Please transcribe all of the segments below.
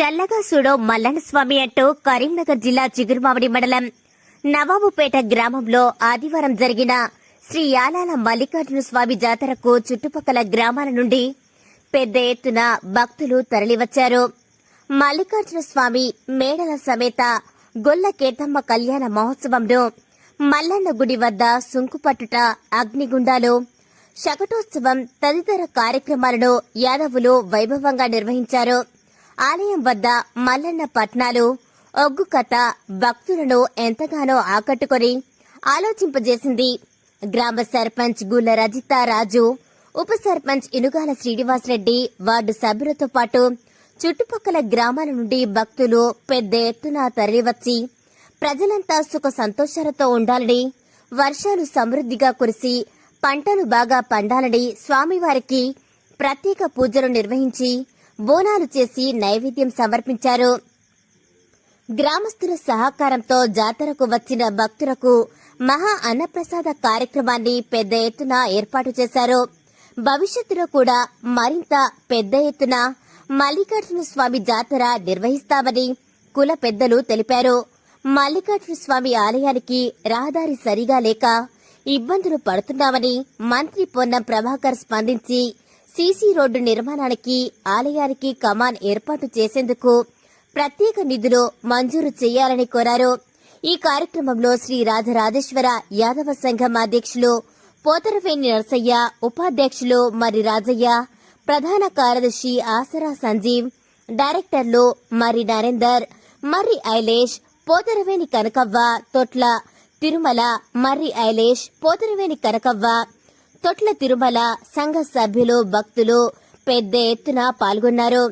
చల్లగా సుడో మల్లన్న స్వామి అంటూ కరీంనగర్ జిల్లా చిగురుమామిడి మండలం నవాబుపేట గ్రామంలో ఆదివారం జరిగిన శ్రీ యాలాల మల్లికార్జున స్వామి జాతరకు చుట్టుపక్కల గ్రామాల నుండి పెద్ద ఎత్తున భక్తులు తరలివచ్చారు. మల్లికార్జున స్వామి మేడల సమేత గొల్ల కేతమ్మ కళ్యాణ మహోత్సవంలో మల్లన్న గుడి వద్ద సుంకుపట్టుట అగ్నిగుండాలు శకటోత్సవం తదితర కార్యక్రమాలను యాదవులు వైభవంగా నిర్వహించారు. ఆలయం వద్ద మల్లన్న పట్నాలు ఒగ్గు కథ భక్తులను ఎంతగానో ఆకట్టుకొని ఆలోచింపజేసింది గ్రామ సర్పంచ్ గుల్ల రజిత రాజు ఉప సర్పంచ్ ఇనుగాల శ్రీనివాసరెడ్డి వార్డు సభ్యులతో పాటు చుట్టుపక్కల గ్రామాల నుండి భక్తులు పెద్ద ఎత్తున తరలివచ్చి ప్రజలంతా సుఖ సంతోషాలతో ఉండాలని వర్షాలు సమృద్ధిగా కురిసి పంటలు బాగా పండాలని స్వామివారికి ప్రత్యేక పూజలు నిర్వహించి బోనాలు చేసి నైవేద్యం సమర్పించారు. గ్రామస్తుల సహకారంతో జాతరకు వచ్చిన భక్తులకు మహా అన్నప్రసాద కార్యక్రమాన్ని పెద్ద ఎత్తున ఏర్పాటు చేశారు. భవిష్యత్తులో కూడా మరింత పెద్ద ఎత్తున మల్లికార్జున స్వామి జాతర నిర్వహిస్తామని కుల పెద్దలు తెలిపారు. మల్లికార్జున స్వామి ఆలయానికి రహదారి సరిగా లేక ఇబ్బందులు పడుతున్నామని మంత్రి పొన్నం ప్రభాకర్ స్పందించి సీసీ రోడ్డు నిర్మాణానికి ఆలయానికి కమాన్ ఏర్పాటు చేసేందుకు ప్రత్యేక నిధులు మంజూరు చేయాలని కోరారు. ఈ కార్యక్రమంలో శ్రీ రాజరాజేశ్వర యాదవ సంఘం అధ్యక్షులు పోతరవేణి నరసయ్య ఉపాధ్యక్షులు మరి రాజయ్య ప్రధాన కార్యదర్శి ఆసరా సంజీవ్ డైరెక్టర్లు మరి నరేందర్ మర్రి ఐలేష్ పోతరవేణి కనకవ్వ తొట్ల తిరుమల మర్రి ఐలేష్ పోతరవేణి కనకవ్వ తొట్ల తిరుమల సంఘ సభ్యులు భక్తులు పెద్ద ఎత్తున పాల్గొన్నారు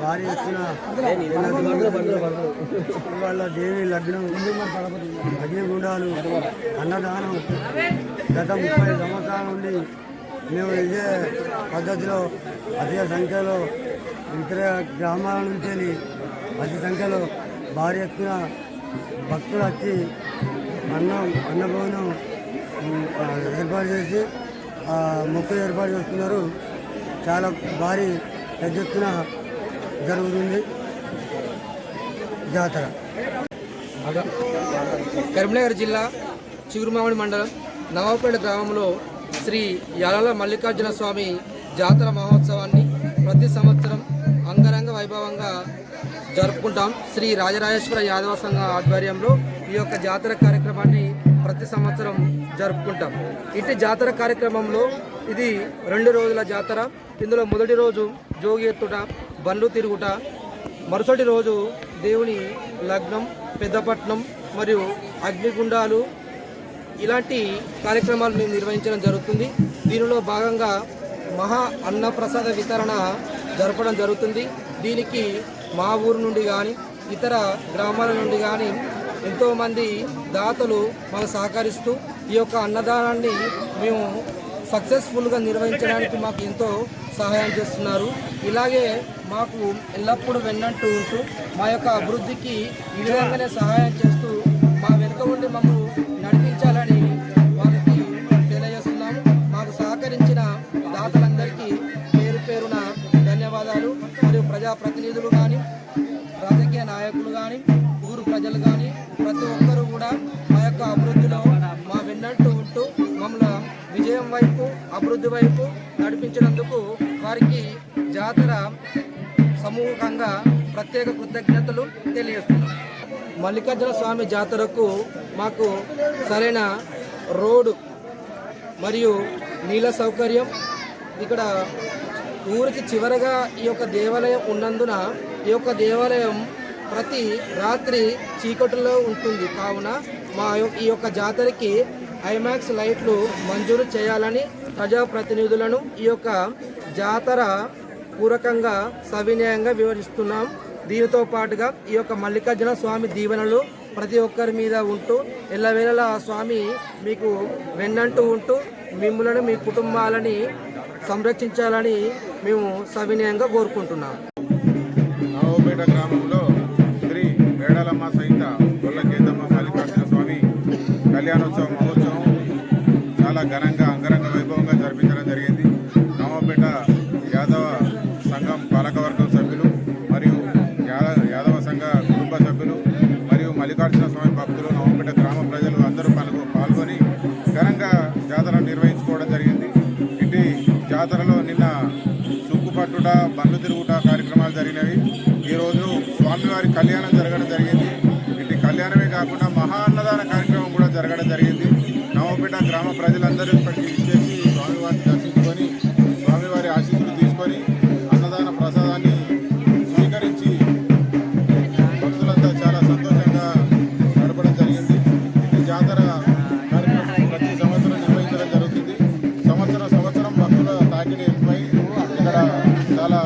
భారీ ఎత్తున వాళ్ళ దేవి లగ్నం అగ్నిగుండాలు అన్నదానం గత ముప్పై సంవత్సరాల నుండి మేము ఇదే పద్ధతిలో అధిక సంఖ్యలో ఇతర గ్రామాల నుంచి అతి సంఖ్యలో భారీ ఎత్తున భక్తులు వచ్చి అన్నం అన్నభవనం ఏర్పాటు చేసి ఆ, ఏర్పాటు చేస్తున్నారు. చాలా భారీ పెద్ద ఎత్తున జరుగుతుంది జాతర. కరీంనగర్ జిల్లా చిగురుమామిడి మండలం నవాపేట గ్రామంలో శ్రీ యాలాల మల్లికార్జున స్వామి జాతర మహోత్సవాన్ని ప్రతి సంవత్సరం అంగరంగ వైభవంగా జరుపుకుంటాం. శ్రీ రాజరాజేశ్వర యాదవ సంఘ ఆధ్వర్యంలో ఈ యొక్క జాతర కార్యక్రమాన్ని ప్రతి సంవత్సరం జరుపుకుంటాం. ఇటు జాతర కార్యక్రమంలో ఇది రెండు రోజుల జాతర ఇందులో మొదటి రోజు జోగి ఎత్తుట బండ్లు తిరుగుట మరుసటి రోజు దేవుని లగ్నం పెద్దపట్నం మరియు అగ్నిగుండాలు ఇలాంటి కార్యక్రమాలు మేము నిర్వహించడం జరుగుతుంది. దీనిలో భాగంగా మహా అన్నప్రసాద వితరణ జరపడం జరుగుతుంది. దీనికి మా ఊరు నుండి కానీ ఇతర గ్రామాల నుండి కానీ ఎంతోమంది దాతలు మాకు సహకరిస్తూ ఈ యొక్క అన్నదానాన్ని మేము సక్సెస్ఫుల్గా నిర్వహించడానికి మాకు ఎంతో సహాయం చేస్తున్నారు. ఇలాగే మాకు ఎల్లప్పుడూ వెన్నట్టు ఉంటూ మా యొక్క అభివృద్ధికి ఈ విధంగానే సహాయం చేస్తూ మా వెనుక ఉండి మమ్మల్ని ప్రజాప్రతినిధులు కానీ రాజకీయ నాయకులు కానీ ఊరు ప్రజలు కానీ ప్రతి ఒక్కరూ కూడా మా యొక్క అభివృద్ధిలో మా విన్నట్టు ఉంటూ మమ్మల్ని విజయం వైపు అభివృద్ధి వైపు నడిపించినందుకు వారికి జాతర సమూహంగా ప్రత్యేక కృతజ్ఞతలు తెలియజేస్తున్నాం. మల్లికార్జున స్వామి జాతరకు మాకు సరైన రోడ్డు మరియు నీళ్ళ సౌకర్యం ఇక్కడ ఊరికి చివరగా ఈ యొక్క దేవాలయం ఉన్నందున ఈ యొక్క దేవాలయం ప్రతి రాత్రి చీకటిలో ఉంటుంది. కావున మా ఈ యొక్క జాతరకి ఐమాక్స్ లైట్లు మంజూరు చేయాలని ప్రజాప్రతినిధులను ఈ యొక్క జాతర పూరకంగా సవినయంగా వివరిస్తున్నాం. దీనితో పాటుగా ఈ యొక్క మల్లికార్జున స్వామి దీవెనలు ప్రతి ఒక్కరి మీద ఉంటూ ఎల్లవేళలా ఆ స్వామి మీకు వెన్నంటూ ఉంటూ మిమ్మలను మీ కుటుంబాలని సంరక్షించాలని మేము సవినయంగా కోరుకుంటున్నాం. నవోపేట గ్రామంలో శ్రీ వేడలమ్మ సహిత గొల్ల కేతమ్మ స్వామి కళ్యాణోత్సవ మహోత్సవం చాలా ఘనంగా అంగరంగ వైభవంగా జరిపించడం జరిగింది. నవాపేట యాదవ సంఘం పాలకవర్గం సభ్యులు మరియు యాదవ సంఘ కుటుంబ సభ్యులు మరియు మల్లికార్జున స్వామి భక్తులు ఈరోజు స్వామివారి కళ్యాణం జరగడం జరిగింది. ఇటు కళ్యాణమే కాకుండా మహా అన్నదాన కార్యక్రమం కూడా జరగడం జరిగింది. నవపేట గ్రామ ప్రజలందరూ ఇక్కడికి ఇచ్చేసి స్వామివారిని దర్శించుకొని స్వామివారి ఆశీస్సులు తీసుకొని అన్నదాన ప్రసాదాన్ని స్వీకరించి భక్తులంతా చాలా సంతోషంగా గడపడం జరిగింది. ఈ జాతర కార్యక్రమం ప్రతి సంవత్సరం నిర్వహించడం జరుగుతుంది. సంవత్సరం సంవత్సరం భక్తుల తాకిడి ఎక్కువై ఇక్కడ చాలా